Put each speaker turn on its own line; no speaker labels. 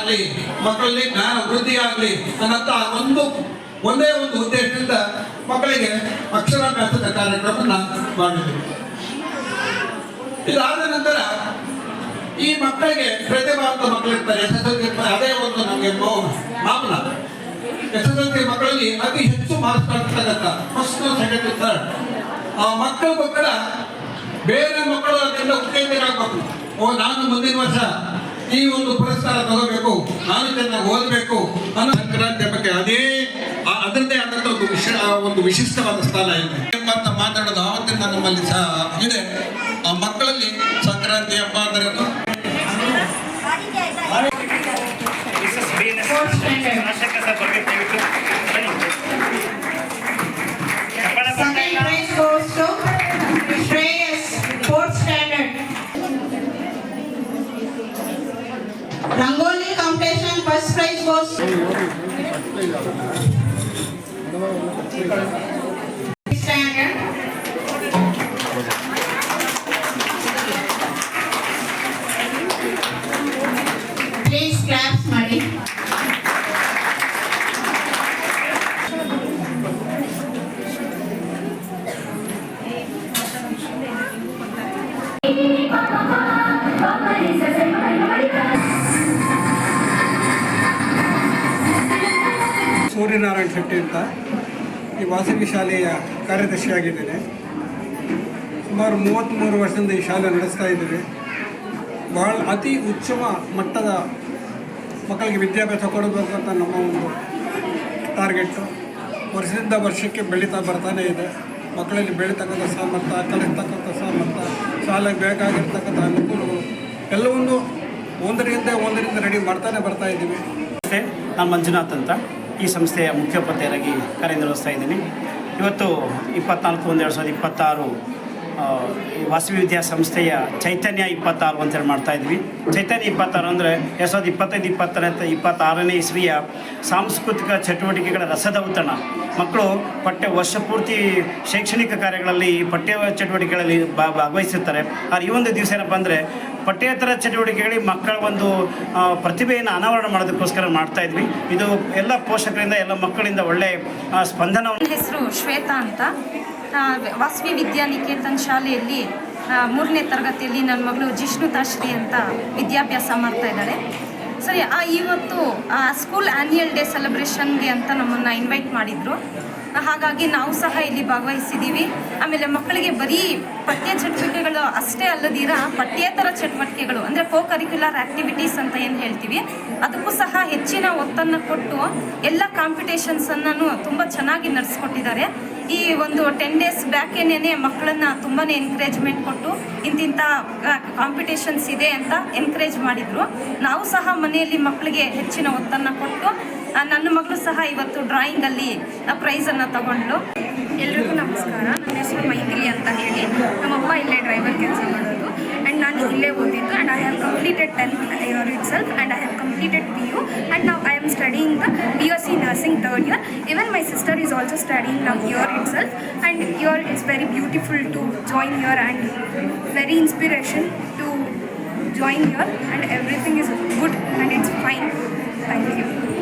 ಆಗ್ಲಿ, ಮಕ್ಕಳಲ್ಲಿ ಜ್ಞಾನ ವೃದ್ಧಿ ಆಗಲಿ ಅನ್ನಂತ ಒಂದು, ಒಂದೇ ಒಂದು ಉದ್ದೇಶದಿಂದ ಮಕ್ಕಳಿಗೆ ಅಕ್ಷರಾಭ್ಯಾಸದ ಕಾರ್ಯಕ್ರಮವನ್ನು ಮಾಡಿದ್ವಿ ಇದಾದ ನಂತರ ಈ ಮಕ್ಕಳಿಗೆ ಪ್ರತಿಭಾವಂತ ಮಕ್ಕಳಿರ್ತಾರೆ ಎಸ್ ಅದೇ ಒಂದು ನಮಗೆ ಮಾಪನ. ಎಸ್ ಎಸ್ ಮಕ್ಕಳಲ್ಲಿ ಅತಿ ಹೆಚ್ಚು ಮಾರ್ಕ್ಸ್ ಕಾಣ್ತಕ್ಕಂಥ ಫಸ್ಟ್ ಸೆಕೆಂಡ್ ಥರ್ಡ್ ಆ ಮಕ್ಕಳ ಬೇರೆ ಮಕ್ಕಳು ಅದರಿಂದ ಉತ್ತೇಜರಾಗಬೇಕು ಓ, ನಾನು ಮುಂದಿನ ವರ್ಷ ಈ ಒಂದು ಪುರಸ್ಕಾರ ತಗೋಬೇಕು, ನಾನು ಚೆನ್ನಾಗಿ ಓದಬೇಕು ಅನ್ನೋ ಅದೇ ಅದರದ್ದೇ ಆದಂತ ಒಂದು ಒಂದು ವಿಶಿಷ್ಟವಾದ ಸ್ಥಾನ ಇದೆ. ಮಾತಾಡೋದು ಆವತ್ತಿಂದ ನಮ್ಮಲ್ಲಿ ಸಹ ಇದೆ ಆ ಮಕ್ಕಳಲ್ಲಿ
Rangoli Confession First Prize goes Please clap, Marie.
Suryanarayana Shetty ಅಂತ ಈ ವಾಸವಿ ಶಾಲೆಯ ಕಾರ್ಯದರ್ಶಿಯಾಗಿದ್ದೇನೆ. ಸುಮಾರು ಮೂವತ್ತ್ಮೂರು ವರ್ಷದಿಂದ ಈ ಶಾಲೆ ನಡೆಸ್ತಾ ಇದ್ದೇವೆ. ಭಾಳ ಅತಿ ಉತ್ತಮ ಮಟ್ಟದ ಮಕ್ಕಳಿಗೆ ವಿದ್ಯಾಭ್ಯಾಸ ಕೊಡಬೇಕು ಅಂತ ನಮ್ಮ ಒಂದು ಟಾರ್ಗೆಟ್ಟು ವರ್ಷದಿಂದ ವರ್ಷಕ್ಕೆ ಬೆಳೀತಾ ಬರ್ತಾನೆ ಇದೆ. ಮಕ್ಕಳಲ್ಲಿ ಬೆಳೀತಕ್ಕಂಥ ಸಾಮರ್ಥ್ಯ ಕಲಿಸ್ತಕ್ಕಂಥ ಸಾಮರ್ಥ್ಯ ಶಾಲೆಗೆ ಬೇಕಾಗಿರ್ತಕ್ಕಂಥ ಅನುಕೂಲಗಳು ಎಲ್ಲವನ್ನು ಒಂದರಿಂದ ಒಂದರಿಂದ ರೆಡಿ ಮಾಡ್ತಾನೆ ಬರ್ತಾ ಇದ್ದೀವಿ.
ನಾನು ಮಂಜುನಾಥ್ ಅಂತ. ಈ ಸಂಸ್ಥೆಯ ಮುಖ್ಯೋಪಾಧ್ಯಾಯರಾಗಿ ಕಾರ್ಯನಿರ್ವಹಿಸ್ತಾ ಇದ್ದೀನಿ. ಇವತ್ತು ಇಪ್ಪತ್ನಾಲ್ಕು ಒಂದು ಎರಡು ಸಾವಿರದ ಇಪ್ಪತ್ತಾರು ವಾಸವಿ ವಿದ್ಯಾಸಂಸ್ಥೆಯ ಚೈತನ್ಯ ಇಪ್ಪತ್ತಾರು ಅಂತೇಳಿ ಮಾಡ್ತಾ ಇದ್ವಿ. ಚೈತನ್ಯ ಇಪ್ಪತ್ತಾರು ಅಂದರೆ ಎರಡು ಸಾವಿರದ ಇಪ್ಪತ್ತೈದು, ಇಪ್ಪತ್ತನೇ ಇಪ್ಪತ್ತಾರನೇ ಇಸ್ವಿಯ ಸಾಂಸ್ಕೃತಿಕ ಚಟುವಟಿಕೆಗಳ ರಸದೌತಣ. ಮಕ್ಕಳು ಪಠ್ಯ ವರ್ಷ ಪೂರ್ತಿ ಶೈಕ್ಷಣಿಕ ಕಾರ್ಯಗಳಲ್ಲಿ ಪಠ್ಯ ಚಟುವಟಿಕೆಗಳಲ್ಲಿ ಭಾಗವಹಿಸುತ್ತಾರೆ ಆದರೆ ಈ ಒಂದು ದಿವಸ ಏನಪ್ಪ ಅಂದರೆ ಪಠ್ಯೇತರ ಚಟುವಟಿಕೆಗಳಿಗೆ ಮಕ್ಕಳ ಒಂದು ಪ್ರತಿಭೆಯನ್ನು ಅನಾವರಣ ಮಾಡೋದಕ್ಕೋಸ್ಕರ ಮಾಡ್ತಾ ಇದ್ವಿ. ಇದು ಎಲ್ಲ ಪೋಷಕರಿಂದ, ಎಲ್ಲ ಮಕ್ಕಳಿಂದ ಒಳ್ಳೆ
ಸ್ಪಂದನ ಹೆಸರು ಶ್ವೇತಾ ಅಂತ. ವಾಸವಿ ವಿದ್ಯಾನಿಕೇತನ್ ಶಾಲೆಯಲ್ಲಿ ಮೂರನೇ ತರಗತಿಯಲ್ಲಿ ನನ್ನ ಮಗಳು ಜಿಷ್ಣು ಜಿಷ್ಣುತಾಶ್ರೀ ಅಂತ ವಿದ್ಯಾಭ್ಯಾಸ ಮಾಡ್ತಾ ಇದ್ದಾಳೆ. ಸರಿ ಆ, ಇವತ್ತು ಸ್ಕೂಲ್ ಆ್ಯನ್ಯಲ್ ಡೇ ಸೆಲೆಬ್ರೇಷನ್ಗೆ ಅಂತ ನಮ್ಮನ್ನು ಇನ್ವೈಟ್ ಮಾಡಿದರು. ಹಾಗಾಗಿ ನಾವು ಸಹ ಇಲ್ಲಿ ಭಾಗವಹಿಸಿದ್ದೀವಿ. ಆಮೇಲೆ ಮಕ್ಕಳಿಗೆ ಬರೀ ಪಠ್ಯ ಚಟುವಟಿಕೆಗಳು ಅಷ್ಟೇ ಅಲ್ಲದಿರ, ಪಠ್ಯೇತರ ಚಟುವಟಿಕೆಗಳು, ಅಂದರೆ ಕೋ ಕರಿಕ್ಯುಲರ್ ಆ್ಯಕ್ಟಿವಿಟೀಸ್ ಅಂತ ಏನು ಹೇಳ್ತೀವಿ, ಅದಕ್ಕೂ ಸಹ ಹೆಚ್ಚಿನ ಒತ್ತನ್ನು ಕೊಟ್ಟು ಎಲ್ಲ ಕಾಂಪಿಟೇಷನ್ಸನ್ನು ತುಂಬ ಚೆನ್ನಾಗಿ ನಡೆಸ್ಕೊಟ್ಟಿದ್ದಾರೆ. ಈ ಒಂದು ಟೆನ್ ಡೇಸ್ ಬ್ಯಾಕ್ ಏನೇನೆ ಮಕ್ಕಳನ್ನ ತುಂಬಾ ಎನ್ಕರೇಜ್ಮೆಂಟ್ ಕೊಟ್ಟು ಇಂತಿಂಥ ಕಾಂಪಿಟೇಷನ್ಸ್ ಇದೆ ಅಂತ ಎನ್ಕರೇಜ್ ಮಾಡಿದರು. ನಾವು ಸಹ ಮನೆಯಲ್ಲಿ ಮಕ್ಕಳಿಗೆ ಹೆಚ್ಚಿನ ಒತ್ತನ್ನು ಕೊಟ್ಟು ನನ್ನ ಮಗಳು ಸಹ ಇವತ್ತು ಡ್ರಾಯಿಂಗಲ್ಲಿ ಪ್ರೈಸನ್ನು ತಗೊಂಡ್ಲು
ಎಲ್ರಿಗೂ ನಮಸ್ಕಾರ. ನನ್ನ ಹೆಸರು ಮೈಥಿಲಿ ಅಂತ ಹೇಳಿ. ನಮ್ಮಪ್ಪ ಇಲ್ಲೇ ಡ್ರೈವರ್ ಕೆಲಸ ಮಾಡೋದು. ಆ್ಯಂಡ್ ನಾನು ಇಲ್ಲೇ ಓದಿದ್ದು and I have completed tenth year itself and I have completed P U and ನಾವು I am studying the B S C nursing third year even my sister is also studying now here itself and here it's very beautiful to join here and very inspiration to join here and everything is good and it's fine. Thank you.